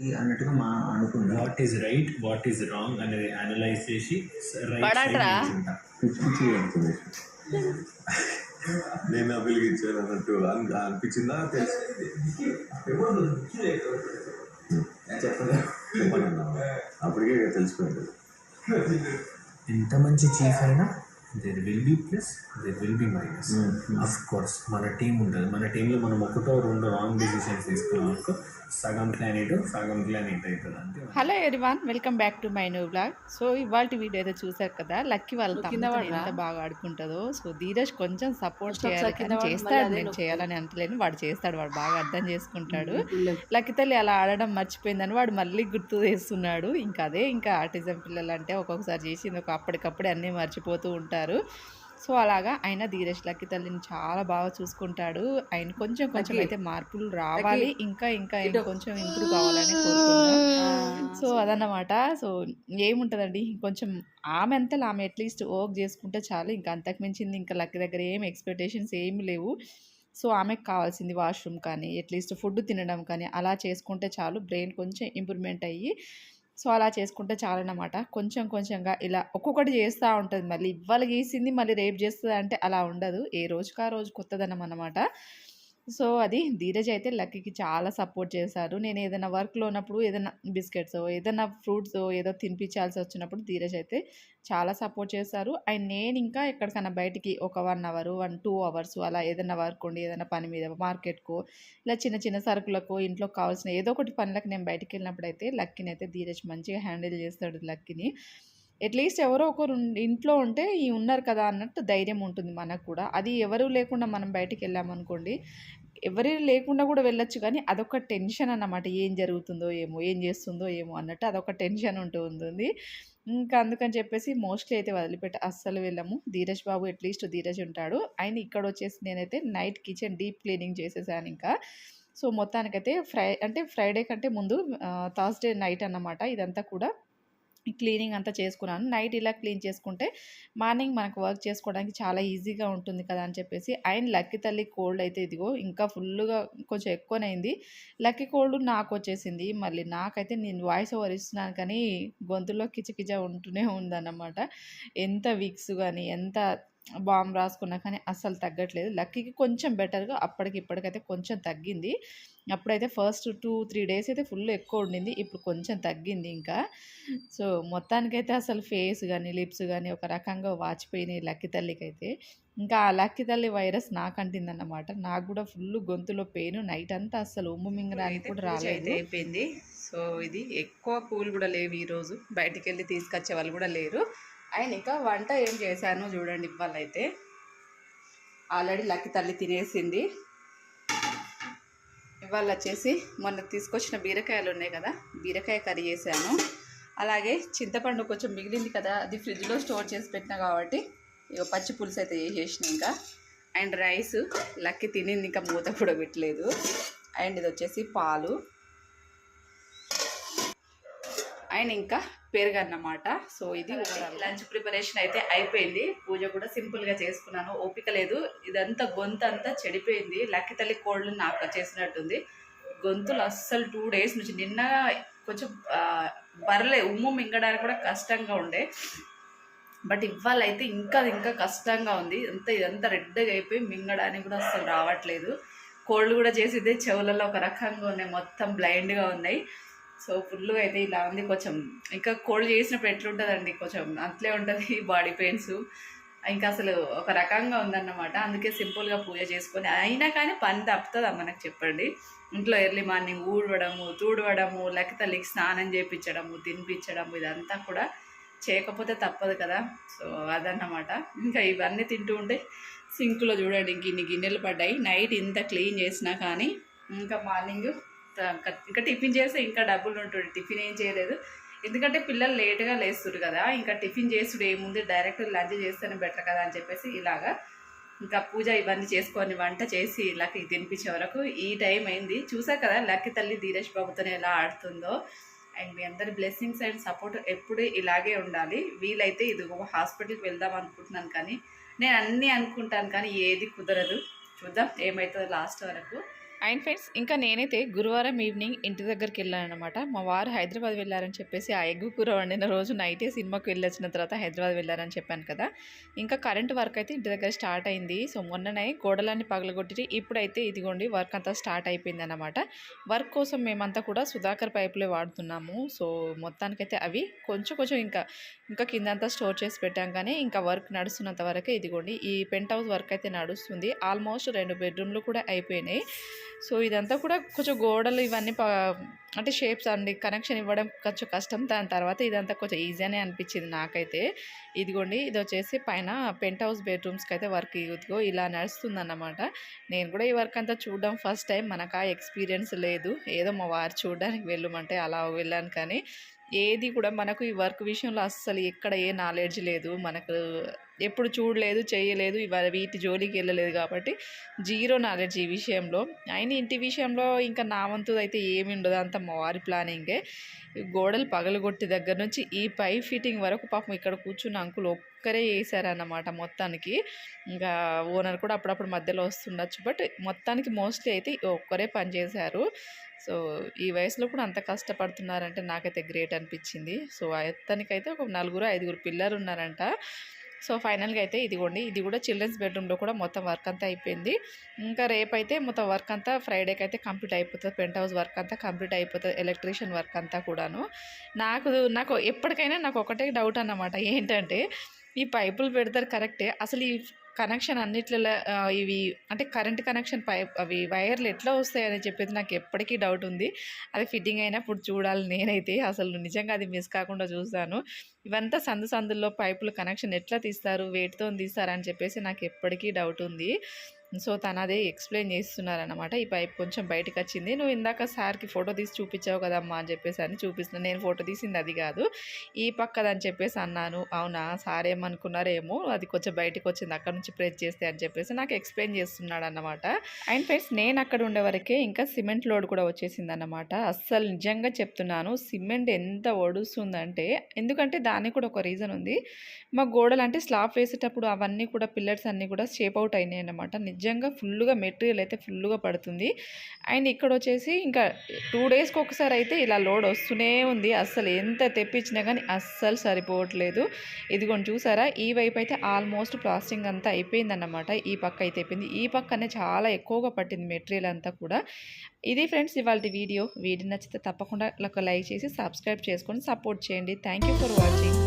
అన్నట్టుగా మా అనుకున్నా what is right what is wrong అనేది అనలైజ్ చేసి నేను అభిలిగించాను అన్నట్టు అన్- అనిపించిందా? తెలుసు. చెప్పలే చెప్పనన్నా అప్పటికే తెలిసిపోయింది. ఎంత మంచి చీఫ్ అయినా there will be plus there will be minus. Of course మన టీం ఉంటుంది. మన టీంలో మనం ఒకటో రెండు రాంగ్ డిసిషన్స్ తీసుకున్నాం అనుకో సగం ప్లాన్ ఇటు సగం ప్లాన్ ఇటు అవుతుంది అంతే hello everyone welcome back to my new blog so ఇవాళ వీడియో అయితే చూసారు కదా లక్కీ వాళ్ళ తమ్ముతో ఎంత బాగా ఆడుకుంటుందో. సో ధీరజ్ కొంచెం సపోర్ట్ చేయాలి చేస్తాడు నేను చేయాలని అంటలేను వాడు చేస్తాడు వాడు బాగా అర్థం చేసుకుంటాడు. లక్కీ తల్లి అలా ఆడడం మర్చిపోయిందని వాడు మళ్ళీ గుర్తు చేస్తున్నాడు. ఇంకా అదే ఇంకా ఆర్టిజం పిల్లలు అంటే ఒక్కొక్కసారి చేసింది ఒక అప్పటికప్పుడే అన్నీ మర్చిపోతూ ఉంటారు. సో అలాగా ఆయన ధీరజ్ లక్కీ తల్లిని చాలా బాగా చూసుకుంటాడు. ఆయన కొంచెం కొంచెం అయితే మార్పులు రావాలి. ఇంకా ఇంకా ఆయన కొంచెం ఇంప్రూవ్ కావాలని కోరుకుంటున్నాం. సో అదన్నమాట. సో ఏముంటుందండి? కొంచెం ఆమె అంతలో ఆమె అట్లీస్ట్ వర్క్ చేసుకుంటే చాలు. ఇంకా అంతకు మించింది ఇంకా లక్కీ దగ్గర ఏం ఎక్స్పెక్టేషన్స్ ఏమి లేవు. సో ఆమెకు కావాల్సింది వాష్రూమ్ కానీ అట్లీస్ట్ ఫుడ్ తినడం కానీ అలా చేసుకుంటే చాలు. బ్రెయిన్ కొంచెం ఇంప్రూవ్మెంట్ అయ్యి సో అలా చేసుకుంటే చాలన్నమాట కొంచెం కొంచెంగా ఇలా ఒక్కొక్కటి చేస్తూ ఉంటుంది. మళ్ళీ ఇవాళ గీసింది మళ్ళీ రేపు చేస్తుంది అంటే అలా ఉండదు. ఏ రోజుకా రోజు కొత్తదనం అన్నమాట. సో అది ధీరజ్ అయితే లక్కీకి చాలా సపోర్ట్ చేశారు. నేను ఏదైనా వర్క్లో ఉన్నప్పుడు ఏదైనా బిస్కెట్స్ ఏదైనా ఫ్రూట్స్ ఏదో తినిపించాల్సి వచ్చినప్పుడు ధీరజ్ అయితే చాలా సపోర్ట్ చేశారు. అండ్ నేను ఇంకా ఎక్కడికైనా బయటికి ఒక one hour one two hours అలా ఏదైనా వర్క్ ఉండి ఏదైనా పని మీద మార్కెట్కో ఇలా చిన్న చిన్న సరుకులకు ఇంట్లో కావాల్సిన ఏదో ఒకటి పనులకు నేను బయటికి వెళ్ళినప్పుడు అయితే లక్కీని అయితే ధీరజ్ మంచిగా హ్యాండిల్ చేస్తాడు లక్కీని. అట్లీస్ట్ ఎవరో ఒకరు ఇంట్లో ఉంటే ఈ ఉన్నారు కదా అన్నట్టు ధైర్యం ఉంటుంది మనకు కూడా. అది ఎవరు లేకుండా మనం బయటికి వెళ్ళామనుకోండి ఎవరి లేకుండా కూడా వెళ్ళొచ్చు కానీ అదొక టెన్షన్ అన్నమాట. ఏం జరుగుతుందో ఏమో ఏం చేస్తుందో ఏమో అన్నట్టు అదొక టెన్షన్ ఉంటూ ఉంటుంది. ఇంకా అందుకని చెప్పేసి మోస్ట్లీ అయితే వదిలిపెట్టి అస్సలు వెళ్ళము. ధీరజ్ బాబు అట్లీస్ట్ ధీరజ్ ఉంటాడు. ఆయన ఇక్కడ వచ్చేసి నేనైతే నైట్ కిచెన్ డీప్ క్లీనింగ్ చేసేసాను ఇంకా. సో మొత్తానికైతే ఫ్రై అంటే ఫ్రైడే కంటే ముందు థర్స్డే నైట్ అన్నమాట ఇదంతా కూడా. క్లీనింగ్ అంతా చేసుకున్నాను. నైట్ ఇలా క్లీన్ చేసుకుంటే మార్నింగ్ మనకు వర్క్ చేసుకోవడానికి చాలా ఈజీగా ఉంటుంది కదా అని చెప్పేసి. అండ్ లక్కీ తల్లి కోల్డ్ అయితే ఇదిగో ఇంకా ఫుల్గా కొంచెం ఎక్కువనైంది లక్కీ కోల్డ్ నాకు వచ్చేసింది. మళ్ళీ నాకైతే నేను వాయిస్ ఓవర్ ఇస్తున్నాను కానీ గొంతులో కిచకిచ ఉంటూనే ఉందన్నమాట. ఎంత విక్స్ కానీ ఎంత బాంబ్ రాసుకున్నా కానీ అస్సలు తగ్గట్లేదు. లక్కీకి కొంచెం బెటర్గా అప్పటికి ఇప్పటికైతే కొంచెం తగ్గింది. అప్పుడైతే ఫస్ట్ టూ త్రీ డేస్ అయితే ఫుల్ ఎక్కువ ఉండింది. ఇప్పుడు కొంచెం తగ్గింది ఇంకా. సో మొత్తానికైతే అసలు ఫేస్ కానీ లిప్స్ కానీ ఒక రకంగా వాచిపోయినాయి లక్కీ తల్లికి అయితే ఇంకా ఆ లక్కీ తల్లి వైరస్ నాకు అంటిందన్నమాట నాకు కూడా ఫుల్ గొంతులో పెయిన్. నైట్ అంతా అసలు ఉమ్ము మింగడానికి కూడా రాలేదు. అయిపోయింది. సో ఇది ఎక్కువ పూలు కూడా లేవు ఈరోజు బయటికి వెళ్ళి తీసుకొచ్చే వాళ్ళు కూడా లేరు. ఆయన ఇంకా వంట ఏం చేశాను చూడండి ఇవాళ అయితే. ఆల్రెడీ లక్కీ తల్లి తినేసింది. ఇవాళ వచ్చేసి మొన్న తీసుకొచ్చిన బీరకాయలు ఉన్నాయి కదా బీరకాయ కర్రీ చేశాను. అలాగే చింతపండు కొంచెం మిగిలింది కదా అది ఫ్రిడ్జ్లో స్టోర్ చేసి పెట్టినా కాబట్టి ఇక పచ్చి పులుసు అయితే చేసేసిన ఇంకా. అండ్ రైస్ లక్కి తినింది ఇంకా మూత కూడా పెట్టలేదు. అండ్ ఇది వచ్చేసి పాలు. అండ్ ఇంకా పెరుగు అన్నమాట సో ఇది లంచ్ ప్రిపరేషన్ అయితే అయిపోయింది. పూజ కూడా సింపుల్గా చేసుకున్నాను. ఓపిక లేదు. ఇదంతా గొంతు అంతా చెడిపోయింది. లక్కి తల్లి కోళ్ళు నాకు చేసినట్టుంది. గొంతులు అస్సలు టూ డేస్ నుంచి నిన్న కొంచెం ఆ, పర్లే ఉమ్ము మింగడానికి కూడా కష్టంగా ఉండే. బట్ ఇవాళ అయితే ఇంకా ఇంకా కష్టంగా ఉంది. అంత ఇదంతా రెడ్గా అయిపోయి మింగడానికి కూడా అస్సలు రావట్లేదు. కోళ్ళు కూడా చేసేదే చెవులలో ఒక రకంగా ఉన్నాయి. మొత్తం బ్లైండ్గా ఉన్నాయి. సో ఫుల్గా అయితే ఇలా ఉంది. కొంచెం ఇంకా కోల్డ్ చేసినప్పుడు ఎట్లుంటుందండి? కొంచెం అట్లే ఉంటుంది బాడీ పెయిన్స్. ఇంకా అసలు ఒక రకంగా ఉందన్నమాట. అందుకే సింపుల్గా పూజ చేసుకొని అయినా కానీ పని తప్పుతుందా మనకు చెప్పండి? ఇంట్లో ఎర్లీ మార్నింగ్ ఊడవడము తూడవడము లేకపోతే తల్లికి స్నానం చేయించడము తినిపించడము ఇదంతా కూడా చేయకపోతే తప్పదు కదా? సో అదన్నమాట. ఇంకా ఇవన్నీ తింటూ ఉంటే సింక్లో చూడండి గిన్ని ఇన్ని గిన్నెలు పడ్డాయి. నైట్ ఇంత క్లీన్ చేసినా కానీ ఇంకా మార్నింగ్ ఇంకా టిఫిన్ చేస్తే ఇంకా డబ్బులు ఉంటుంది టిఫిన్ ఏం చేయలేదు. ఎందుకంటే పిల్లలు లేట్గా లేస్తురు కదా ఇంకా టిఫిన్ చేసుడు ఏముంది డైరెక్ట్ లంచ్ చేస్తేనే బెటర్ కదా అని చెప్పేసి ఇలాగా ఇంకా పూజ ఇవన్నీ చేసుకొని వంట చేసి లక్కి తినిపించే వరకు ఈ టైం అయింది. చూసా కదా లక్కి తల్లి ధీరేష్ బాబుతోనే ఎలా ఆడుతుందో. అండ్ మీ అందరి బ్లెస్సింగ్స్ అండ్ సపోర్ట్ ఎప్పుడు ఇలాగే ఉండాలి. వీలైతే ఇది హాస్పిటల్కి వెళ్దాం అనుకుంటున్నాను కానీ నేను అన్నీ అనుకుంటాను కానీ ఏది కుదరదు. చూద్దాం ఏమవుతుందో లాస్ట్ వరకు. అండ్ ఫ్రెండ్స్ ఇంకా నేనైతే గురువారం ఈవినింగ్ ఇంటి దగ్గరికి వెళ్ళాను అనమాట మా వారు హైదరాబాద్ వెళ్ళారని చెప్పేసి ఆ ఎగ్గు కూర వండిన రోజు నైటే సినిమాకి వెళ్ళొచ్చిన తర్వాత హైదరాబాద్ వెళ్ళారని చెప్పాను కదా. ఇంకా కరెంట్ వర్క్ అయితే ఇంటి దగ్గర స్టార్ట్ అయింది. సో మొన్ననే గోడలన్నీ పగలగొట్టి ఇప్పుడైతే ఇదిగోండి వర్క్ అంతా స్టార్ట్ అయిపోయింది అనమాట వర్క్ కోసం మేమంతా కూడా సుధాకర్ పైపులే వాడుతున్నాము. సో మొత్తానికైతే అవి కొంచెం కొంచెం ఇంకా ఇంకా కిందంతా స్టోర్ చేసి పెట్టాం కానీ ఇంకా వర్క్ నడుస్తున్నంత వరకు ఇదిగోండి ఈ పెంట్ హౌస్ వర్క్ అయితే నడుస్తుంది. ఆల్మోస్ట్ రెండు బెడ్రూమ్లు కూడా అయిపోయినాయి. సో ఇదంతా కూడా కొంచెం గోడలు ఇవన్నీ ప- అంటే షేప్స్ అండి కనెక్షన్ ఇవ్వడం కొంచెం కష్టం. దాని తర్వాత ఇదంతా కొంచెం ఈజీనే అనిపించింది నాకైతే. ఇదిగోండి ఇది వచ్చేసి పైన పెంట్ హౌస్ బెడ్రూమ్స్కి అయితే వర్క్ ఇదిగో ఇలా నడుస్తుంది అన్నమాట నేను కూడా ఈ వర్క్ అంతా చూడడం ఫస్ట్ టైం. మనకు ఆ ఎక్స్పీరియన్స్ లేదు. ఏదో మా వారు చూడడానికి వెళ్ళమంటే అలా వెళ్ళాను కానీ ఏది కూడా మనకు ఈ వర్క్ విషయంలో అస్సలు ఎక్కడ ఏ నాలెడ్జ్ లేదు. మనకు ఎప్పుడు చూడలేదు చేయలేదు ఇవాళ వీటి జోలికి వెళ్ళలేదు కాబట్టి జీరో నాలెడ్జ్ ఈ విషయంలో. అయిన ఇంటి విషయంలో ఇంకా నా వంతు అయితే ఏమి ఉండదు. అంత మా వారి ప్లానింగే గోడలు పగలగొట్టి దగ్గర నుంచి ఈ పై ఫిట్టింగ్ వరకు పాపం ఇక్కడ కూర్చున్న అంకులు ఒక్కరే వేసారన్నమాట మొత్తానికి. ఇంకా ఓనర్ కూడా అప్పుడప్పుడు మధ్యలో వస్తుండొచ్చు. బట్ మొత్తానికి మోస్ట్లీ అయితే ఒక్కరే పని చేశారు. సో ఈ వయసులో కూడా అంత కష్టపడుతున్నారంటే నాకైతే గ్రేట్ అనిపించింది. సో అతనికైతే ఒక నలుగురు ఐదుగురు పిల్లలు ఉన్నారంట. సో ఫైనల్గా అయితే ఇదిగోండి. ఇది కూడా చిల్డ్రన్స్ బెడ్రూమ్లో కూడా మొత్తం వర్క్ అంతా అయిపోయింది. ఇంకా రేపైతే మొత్తం వర్క్ అంతా ఫ్రైడేకి అయితే కంప్లీట్ అయిపోతుంది. పెంట్ హౌస్ వర్క్ అంతా కంప్లీట్ అయిపోతుంది. ఎలక్ట్రీషియన్ వర్క్ అంతా కూడాను. నాకు నాకు ఎప్పటికైనా నాకు ఒకటే డౌట్ అన్నమాట. ఏంటంటే ఈ పైపులు పెడతారు కరెక్టే. అసలు ఈ కనెక్షన్ అన్నిట్లలో ఇవి అంటే కరెంట్ కనెక్షన్ పైప్ అవి వైర్లు ఎట్లా వస్తాయని చెప్పేది నాకు ఎప్పటికీ డౌట్ ఉంది. అది ఫిట్టింగ్ అయినప్పుడు చూడాలి నేనైతే. అసలు నిజంగా అది మిస్ కాకుండా చూస్తాను ఇవంతా సందు సందుల్లో పైపులు కనెక్షన్ ఎట్లా తీస్తారు వేటితో తీస్తారు అని చెప్పేసి నాకు ఎప్పటికీ డౌట్ ఉంది. సో తను అదే ఎక్స్ప్లెయిన్ చేస్తున్నారనమాట ఈ పైప్ కొంచెం బయటకు వచ్చింది నువ్వు ఇందాక సార్కి ఫోటో తీసి చూపించావు కదమ్మా అని చెప్పేసి అని చూపిస్తున్నాను నేను ఫోటో తీసింది అది కాదు. ఈ పక్కదని చెప్పేసి అన్నాను. అవునా? సార్ ఏమనుకున్నారేమో. అది కొంచెం బయటకు వచ్చింది అక్కడ నుంచి ప్రెస్ చేస్తే అని చెప్పేసి నాకు ఎక్స్ప్లెయిన్ చేస్తున్నాడు అన్నమాట అండ్ ఫ్రెండ్స్ నేను అక్కడ ఉండే వరకే ఇంకా సిమెంట్ లోడ్ కూడా వచ్చేసింది అన్నమాట అస్సలు నిజంగా చెప్తున్నాను సిమెంట్ ఎంత ఒడుస్తుందంటే ఎందుకంటే దానికి కూడా ఒక రీజన్ ఉంది. మా గోడలు అంటే స్లాబ్ వేసేటప్పుడు అవన్నీ కూడా పిల్లర్స్ అన్నీ కూడా షేప్ అవుట్ అయినాయి అనమాట నిజంగా నిజంగా ఫుల్గా మెటీరియల్ అయితే ఫుల్గా పడుతుంది. అండ్ ఇక్కడ వచ్చేసి ఇంకా టూ డేస్కి ఒకసారి అయితే ఇలా లోడ్ వస్తూనే ఉంది. అస్సలు ఎంత తెప్పించినా కానీ అస్సలు సరిపోవట్లేదు. ఇదిగోండి చూసారా? ఈ వైపు అయితే ఆల్మోస్ట్ ప్లాస్టింగ్ అంతా అయిపోయిందన్నమాట. ఈ పక్క అయితే అయిపోయింది. ఈ పక్కనే చాలా ఎక్కువగా పట్టింది మెటీరియల్ అంతా కూడా. ఇది ఫ్రెండ్స్ ఇవాళ వీడియో. వీడియో నచ్చితే తప్పకుండా ఒక లైక్ చేసి సబ్స్క్రైబ్ చేసుకొని సపోర్ట్ చేయండి. Thank you for watching.